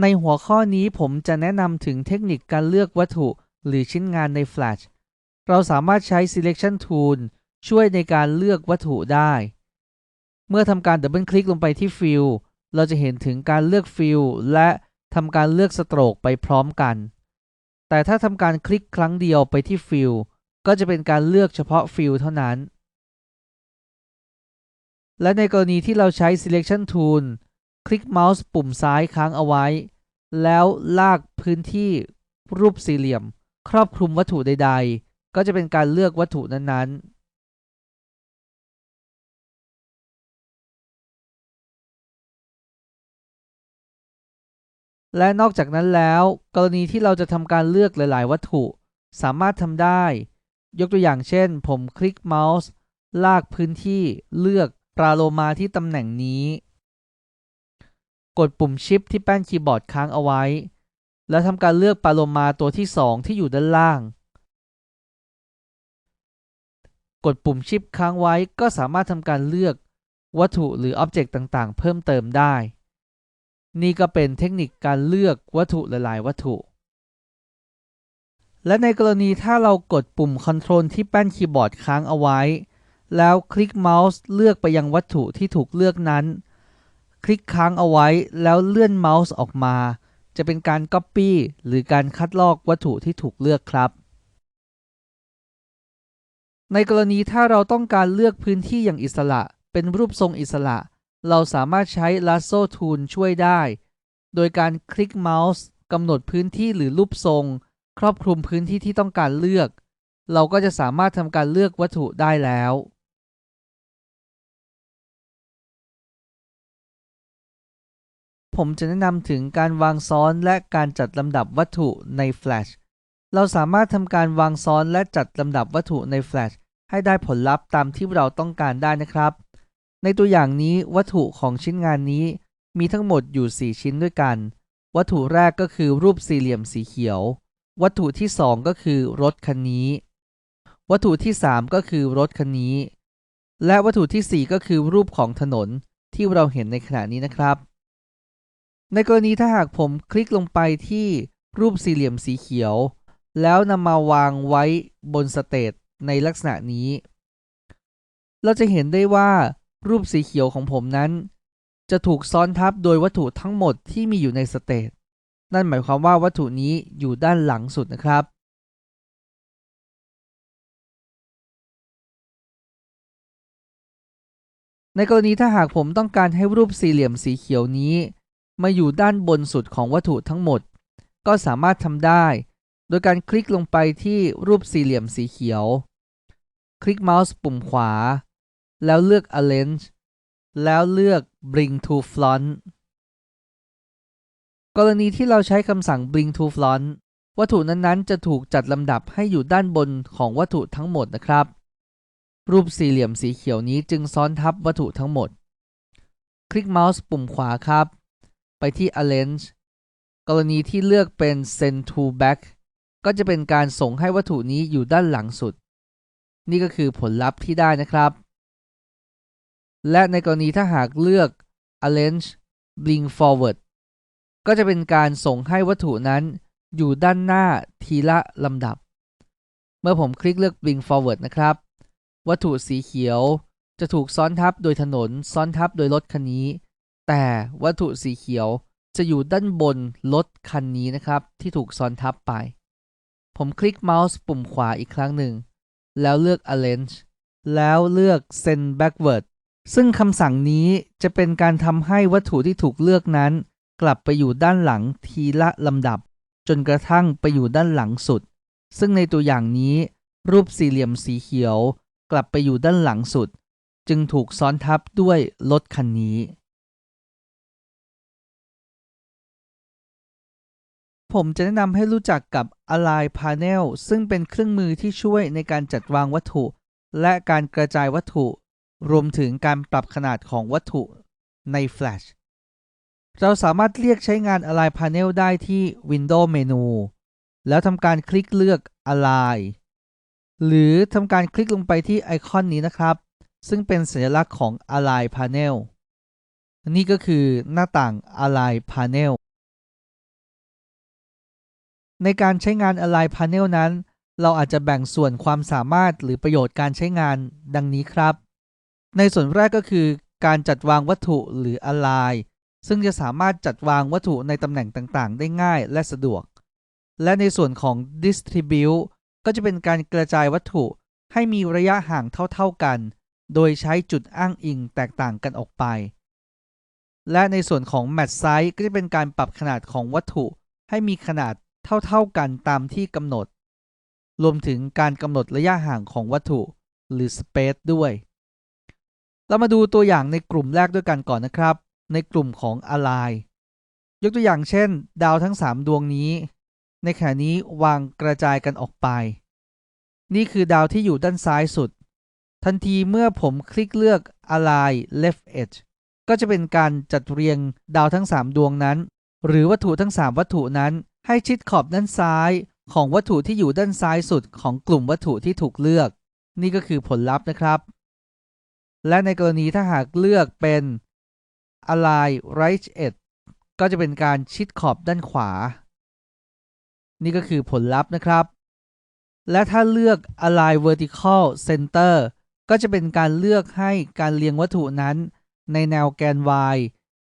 ในหัวข้อนี้ผมจะแนะนำถึงเทคนิคการเลือกวัตถุหรือชิ้นงานใน Flash เราสามารถใช้ Selection Tool ช่วยในการเลือกวัตถุได้ เมื่อทำการดับเบิลคลิกลงไปที่ Fill เราจะเห็นถึงการเลือก Fill และทำการเลือกสโตรกไปพร้อมกัน แต่ถ้าทำการคลิกครั้งเดียวไปที่ Fill ก็จะเป็นการเลือกเฉพาะ Fill เท่านั้น และในกรณีที่เราใช้ Selection Tool คลิกเมาส์ปุ่มซ้ายค้างเอาไว้ แล้วลากพื้นที่รูปสี่เหลี่ยม ครอบคลุมวัตถุใด ๆ ก็จะเป็นการเลือกวัตถุนั้นๆและนอกจากนั้นแล้ว กรณีที่เราจะทำการเลือกหลาย ๆ วัตถุ สามารถทำได้ ยกตัวอย่างเช่น ผมคลิกเมาส์ ลากพื้นที่เลือกปราโลมาที่ตำแหน่งนี้ กดปุ่มชิปที่แป้นคีย์บอร์ดค้างเอาไว้ แล้วทำการเลือกปาโลมาตัวที่ 2 ที่อยู่ด้านล่าง กดปุ่มชิปค้างไว้ก็สามารถทำการเลือกวัตถุหรืออ็อบเจกต์ต่างๆ เพิ่มเติมได้ นี่ก็เป็นเทคนิคการเลือกวัตถุหลาย ๆ วัตถุ และในกรณีถ้าเรากดปุ่ม Ctrl ที่แป้นคีย์บอร์ดค้างเอาไว้ แล้วคลิกเมาส์เลือกไปยังวัตถุที่ถูกเลือกนั้น คลิกค้างเอาไว้แล้วเลื่อนเมาส์ออกมา จะเป็นการ Copy หรือการคัดลอกวัตถุที่ถูกเลือกครับ ในกรณีถ้าเราต้องการเลือกพื้นที่อย่างอิสระ เป็นรูปทรงอิสระ เราสามารถใช้ Lasso Tool ช่วยได้ โดยการคลิกเมาส์กำหนดพื้นที่หรือรูปทรง ครอบคลุมพื้นที่ที่ต้องการเลือก เราก็จะสามารถทำการเลือกวัตถุได้แล้ว ผมจะแนะนำถึงการวางซ้อนและการจัดลำดับวัตถุใน Flash เราสามารถทำการวางซ้อนและจัดลำดับวัตถุใน Flash ให้ได้ผลลัพธ์ตามที่เราต้องการได้นะครับ ในตัวอย่างนี้วัตถุของชิ้นงานนี้ มีทั้งหมดอยู่ 4 ชิ้นด้วยกัน วัตถุแรกก็คือรูปสี่เหลี่ยมสีเขียว วัตถุที่ 2 ก็คือรถคันนี้ วัตถุที่ 3 ก็คือรถคันนี้ และวัตถุที่ 4 ก็คือรูปของถนนที่เราเห็นในขณะนี้นะครับ ในกรณีถ้าหากผมคลิกลงไปที่รูปสี่เหลี่ยมสีเขียว แล้วนำมาวางไว้บนสเตตในลักษณะนี้ เราจะเห็นได้ว่ารูปสีเขียวของผมนั้น จะถูกซ้อนทับโดยวัตถุทั้งหมดที่มีอยู่ในสเตตนั่นหมายความว่าวัตถุนี้อยู่ด้านหลังสุดนะครับ ในกรณีถ้าหากผมต้องการให้รูปสี่เหลี่ยมสีเขียวนี้ มาอยู่ด้านบนสุดของวัตถุทั้งหมด ก็สามารถทำได้ โดยการคลิกลงไปที่รูปสี่เหลี่ยมสีเขียว คลิกเมาส์ปุ่มขวา แล้วเลือก Arrange แล้วเลือก Bring to Front กรณีที่เราใช้คำสั่ง bring to front วัตถุนั้นๆ จะถูกจัดลำดับให้อยู่ด้านบนของวัตถุทั้งหมดนะครับ รูปสี่เหลี่ยมสีเขียวนี้จึงซ้อนทับวัตถุทั้งหมด คลิกเมาส์ปุ่มขวาครับ ไปที่ arrange กรณีที่เลือกเป็น send to back ก็จะเป็นการส่งให้วัตถุนี้อยู่ด้านหลังสุด นี่ก็คือผลลัพธ์ที่ได้นะครับ และในกรณีถ้าหากเลือก arrange bring forward ก็จะเป็นการส่งให้วัตถุนั้นอยู่ด้านหน้าทีละลำดับ เมื่อผมคลิกเลือก bring forward นะครับ วัตถุสีเขียวจะถูกซ้อนทับโดยถนนซ้อนทับโดยรถคันนี้ แต่วัตถุสีเขียวจะอยู่ด้านบนรถคันนี้นะครับ ที่ถูกซ้อนทับไป ผมคลิกเมาส์ปุ่มขวาอีกครั้งหนึ่ง แล้วเลือก arrange แล้วเลือก send backward ซึ่งคำสั่งนี้จะเป็นการทำให้วัตถุที่ถูกเลือกนั้น กลับไปอยู่ด้านหลังทีละลำดับ จนกระทั่งไปอยู่ด้านหลังสุด ซึ่งในตัวอย่างนี้ รูปสี่เหลี่ยมสีเขียว กลับไปอยู่ด้านหลังสุด จึงถูกซ้อนทับด้วยรถคันนี้ ผมจะแนะนำให้รู้จักกับ Align Panel ซึ่งเป็นเครื่องมือที่ช่วยในการจัดวางวัตถุ และการกระจายวัตถุ รวมถึงการปรับขนาดของวัตถุใน Flash เราสามารถเรียกใช้งาน Align Panel ได้ที่ Windows Menu แล้วทำการคลิกเลือก Align หรือทำการคลิกลงไปที่ไอคอนนี้นะครับ ซึ่งเป็นสัญลักษณ์ของ Align Panel นี่ก็คือหน้าต่าง Align Panel ในการใช้งาน Align Panel นั้น เราอาจจะแบ่งส่วนความสามารถหรือประโยชน์การใช้งานดังนี้ครับ ในส่วนแรกก็คือการจัดวางวัตถุหรือ Align ซึ่งจะสามารถจัดวางวัตถุในตำแหน่งต่างๆ ได้ง่ายและสะดวก และในส่วนของ Distribute ก็จะเป็นการกระจายวัตถุให้มีระยะห่างเท่าๆกัน โดยใช้จุดอ้างอิงแตกต่างกันออกไป และในส่วนของ Match Size ก็จะเป็นการปรับขนาดของวัตถุให้มีขนาด เท่าๆกันตามที่กำหนด รวมถึงการกำหนดระยะห่างของวัตถุหรือ Space ด้วย เรามาดูตัวอย่างในกลุ่มแรกด้วยกันก่อนนะครับ ในกลุ่มของ Align ยกตัวอย่างเช่น ดาวทั้ง 3 ดวงนี้ ในขณะนี้วางกระจายกันออกไป นี่คือดาวที่อยู่ด้านซ้ายสุด ทันทีเมื่อผมคลิกเลือก Align Left Edge ก็จะเป็นการจัดเรียงดาวทั้ง 3 ดวงนั้น หรือวัตถุทั้ง 3 วัตถุนั้น ให้ชิดขอบด้านซ้ายของวัตถุที่อยู่ด้านซ้ายสุดของกลุ่มวัตถุที่ถูกเลือก นี่ก็คือผลลัพธ์นะครับ และในกรณีถ้าหากเลือกเป็น Align Right Edge ก็จะเป็นการชิดขอบด้านขวา นี่ก็คือผลลัพธ์นะครับ และถ้าเลือก Align Vertical Center ก็จะเป็นการเลือกให้การเรียงวัตถุนั้น ในแนวแกน y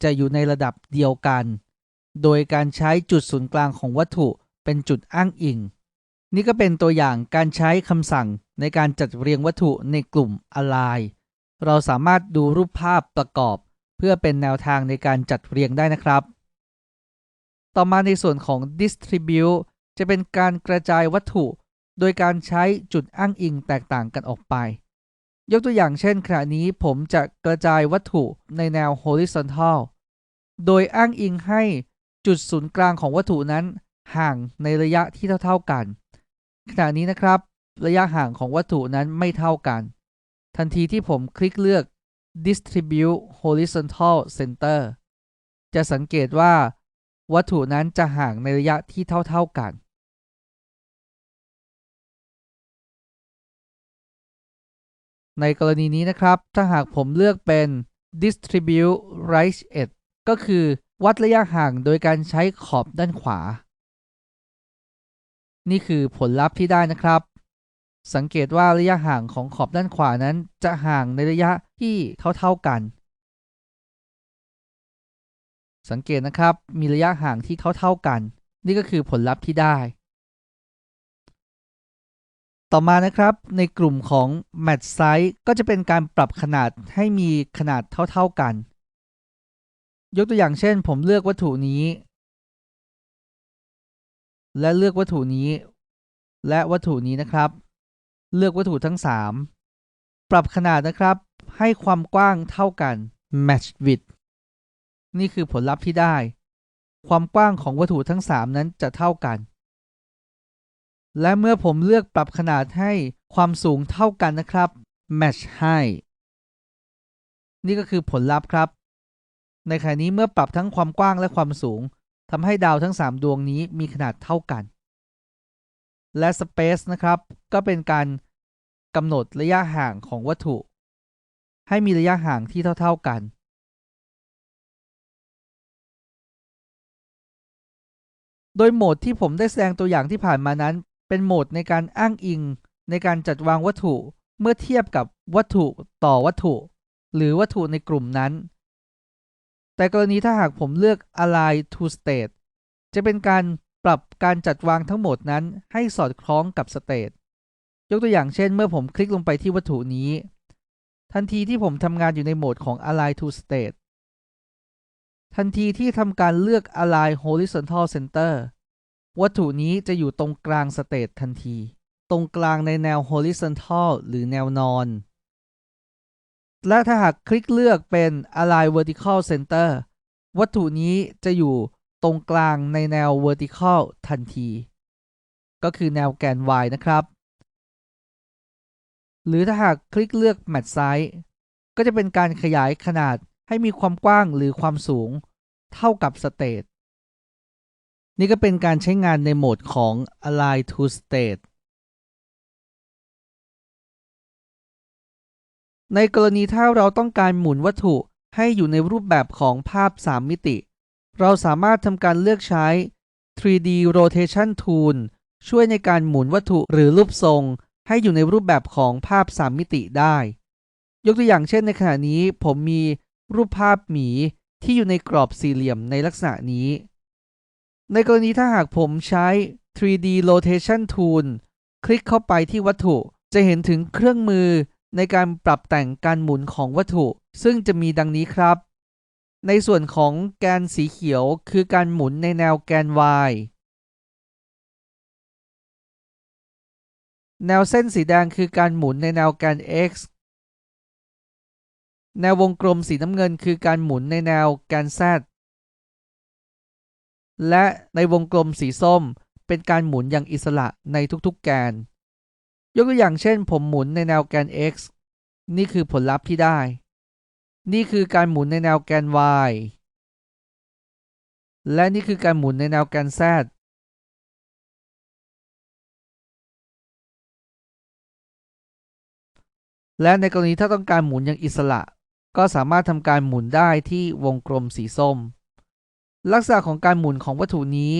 จะอยู่ในระดับเดียวกัน โดยการใช้จุดศูนย์กลางของวัตถุเป็นจุดอ้างอิง นี่ก็เป็นตัวอย่างการใช้คำสั่งในการจัดเรียงวัตถุในกลุ่ม Align เราสามารถดูรูปภาพประกอบ เพื่อเป็นแนวทางในการจัดเรียงได้นะครับ ต่อมาในส่วนของ Distribute จะเป็นการกระจายวัตถุ โดยการใช้จุดอ้างอิงแตกต่างกันออกไป ยกตัวอย่างเช่นขณะนี้ผมจะกระจายวัตถุในแนว horizontal โดยอ้างอิงให้ จุดศูนย์กลางของวัตถุนั้นห่างในระยะที่เท่าๆกัน ขณะนี้นะครับ ระยะห่างของวัตถุนั้นไม่เท่ากัน ทันทีที่ผมคลิกเลือก distribute horizontal center จะสังเกตว่าวัตถุนั้นจะห่างในระยะที่เท่าๆกัน ในกรณีนี้นะครับ ถ้าหากผมเลือกเป็น distribute right edge ก็คือ วัดระยะห่างโดยการใช้ขอบด้านขวา นี่คือผลลัพธ์ที่ได้นะครับ สังเกตว่าระยะห่างของขอบด้านขวานั้นจะห่างในระยะที่เท่าๆกัน สังเกตนะครับมีระยะห่างที่เท่าๆกัน นี่ก็คือผลลัพธ์ที่ได้ ต่อมานะครับในกลุ่มของ Match Size ก็จะเป็นการปรับขนาดให้มีขนาดเท่าๆกัน ยกตัวอย่างเช่น ผมเลือกวัตถุนี้ และเลือกวัตถุนี้ และวัตถุนี้นะครับ เลือกวัตถุทั้ง 3 ปรับขนาดนะครับ ให้ความกว้างเท่ากัน match width นี่คือผลลัพธ์ที่ได้ ความกว้างของวัตถุทั้ง 3 นั้นจะเท่ากัน และเมื่อผมเลือกปรับขนาดให้ความสูงเท่ากันนะครับ match height นี่ก็คือผลลัพธ์ครับ ในขณะนี้เมื่อปรับทั้งความกว้างและความสูงทำให้ดาวทั้ง 3 ดวงนี้มีขนาดเท่ากัน และ Space นะครับ ก็เป็นการกำหนดระยะห่างของวัตถุ ให้มีระยะห่างที่เท่า ๆกัน โดยโหมดที่ผมได้แสดงตัวอย่างที่ผ่านมานั้น เป็นโหมดในการอ้างอิง ในการจัดวางวัตถุเมื่อเทียบกับวัตถุต่อวัตถุ หรือวัตถุในกลุ่มนั้น แต่กรณีถ้าหากผมเลือก Align to State จะเป็นการปรับการจัดวางทั้งหมดนั้นให้สอดคล้องกับ State ยกตัวอย่างเช่น เมื่อผมคลิกลงไปที่วัตถุนี้ ทันทีที่ผมทำงานอยู่ในโหมดของ Align to State ทันทีที่ทำการเลือก Align Horizontal Center วัตถุนี้จะอยู่ตรงกลาง State ทันที ตรงกลางในแนว Horizontal หรือแนวนอน และถ้าหากคลิกเลือกเป็น Align Vertical Center วัตถุนี้จะอยู่ตรงกลางในแนว Vertical ทันที ก็คือแนวแกน y นะครับ หรือถ้าหากคลิกเลือก Match Size ก็จะเป็นการขยายขนาดให้มีความกว้างหรือความสูงเท่ากับ State นี่ก็เป็นการใช้งานในโหมดของ Align to State ในกรณีถ้าเราต้องการหมุนวัตถุให้อยู่ในรูปแบบของภาพ 3 มิติ เราสามารถทำการเลือกใช้ 3D rotation tool ช่วยในการหมุนวัตถุหรือรูปทรง ให้อยู่ในรูปแบบของภาพ 3 มิติได้ ยกตัวอย่างเช่นในขณะนี้ผมมีรูปภาพหมีที่อยู่ในกรอบสี่เหลี่ยมในลักษณะนี้ ในกรณีถ้าหากผมใช้ 3D rotation tool คลิกเข้าไปที่วัตถุจะเห็นถึงเครื่องมือ ในการปรับแต่งการหมุนของวัตถุ ซึ่งจะมีดังนี้ครับ ในส่วนของแกนสีเขียวคือการหมุนในแนวแกน y แนวเส้นสีแดงคือการหมุนในแนวแกน x แนววงกลมสีน้ำเงินคือการหมุนในแนวแกน z และในวงกลมสีส้มเป็นการหมุนอย่างอิสระในทุกๆแกน ยกตัวอย่างเช่น ผมหมุนในแนวแกน x นี่คือผลลัพธ์ที่ได้ นี่คือการหมุนในแนวแกน y และนี่คือการหมุนในแนวแกน z และในกรณีถ้าต้องการหมุนอย่างอิสระ ก็สามารถทำการหมุนได้ที่วงกลมสีส้ม ลักษณะของการหมุนของวัตถุนี้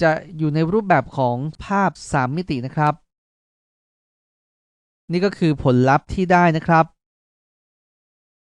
จะอยู่ในรูปแบบของภาพ 3 มิตินะครับ นี่ก็คือผลลัพธ์ที่ได้นะครับ